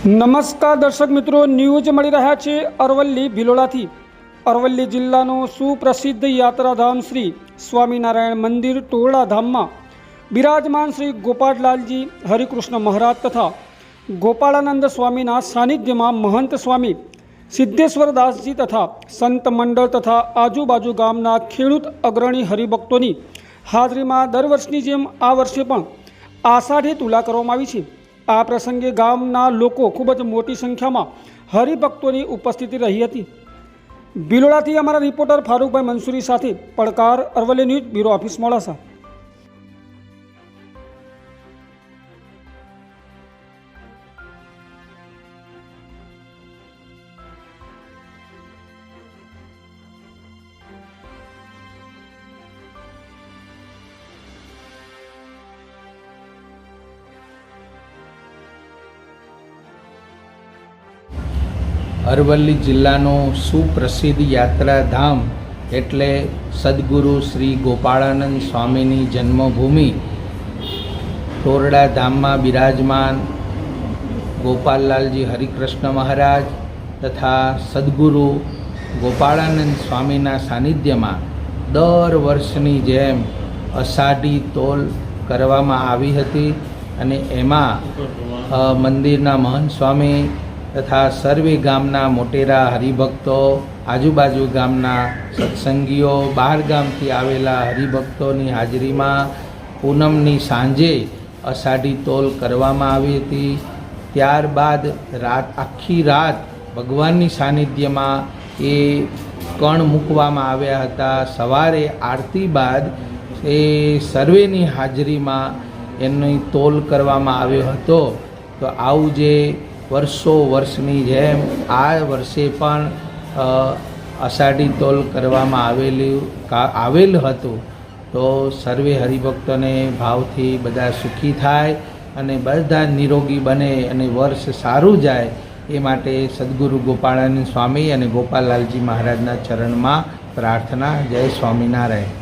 નમસ્કાર દર્શક મિત્રો, ન્યૂઝ મળી રહ્યા છે અરવલ્લી ભિલોડાથી. અરવલ્લી જિલ્લાનું સુપ્રસિદ્ધ યાત્રાધામ શ્રી સ્વામિનારાયણ મંદિર ટોળાધામમાં બિરાજમાન શ્રી ગોપાલલાલજી હરિકૃષ્ણ મહારાજ તથા ગોપાળાનંદ સ્વામીના સાનિધ્યમાં મહંત સ્વામી સિદ્ધેશ્વર દાસજી તથા સંત મંડળ તથા આજુબાજુ ગામના ખેડૂત અગ્રણી હરિભક્તોની હાજરીમાં દર વર્ષની જેમ આ વર્ષે પણ આષાઢી તુલા કરવામાં આવી છે. આ પ્રસંગે ગામના લોકો ખૂબ જ મોટી સંખ્યામાં હરિભક્તોની ઉપસ્થિતિ રહી હતી. બિલોડાથી અમારા રિપોર્ટર ફારૂકભાઈ મંસૂરી સાથે પડકાર Aravalli news bureau office Modasa. Aravalli જિલ્લાનું સુપ્રસિદ્ધ યાત્રાધામ એટલે સદગુરુ શ્રી ગોપાળાનંદ સ્વામીની જન્મભૂમિ. ટોરડા ધામમાં બિરાજમાન ગોપાલલાલજી હરિકૃષ્ણ મહારાજ તથા સદગુરુ ગોપાળાનંદ સ્વામીના સાનિધ્યમાં દર વર્ષની જેમ અષાઢી તોલ કરવામાં આવી હતી અને એમાં મંદિરના મહંત સ્વામી તથા સર્વે ગામના મોટેરા હરિભક્તો, આજુબાજુ ગામના સત્સંગીઓ, બહાર ગામથી આવેલા હરિભક્તોની હાજરીમાં પૂનમની સાંજે અષાઢી તોલ કરવામાં આવી હતી. ત્યારબાદ રાત, આખી રાત ભગવાનની સાનિધ્યમાં એ કણ મૂકવામાં આવ્યા હતા. સવારે આરતી બાદ એ સર્વેની હાજરીમાં એની તોલ કરવામાં આવ્યો હતો. તો આવું જે વર્ષો વર્ષની જેમ આ વર્ષે પણ અષાઢી તોલ કરવામાં આવેલું આવેલ હતું. તો સર્વે હરિભક્તોને ભાવથી બધા સુખી થાય અને બધા નિરોગી બને અને વર્ષ સારું જાય એ માટે સદગુરુ ગોપાળાનંદ સ્વામી અને ગોપાલલાલજી મહારાજના ચરણમાં પ્રાર્થના. જય સ્વામિનારાયણ.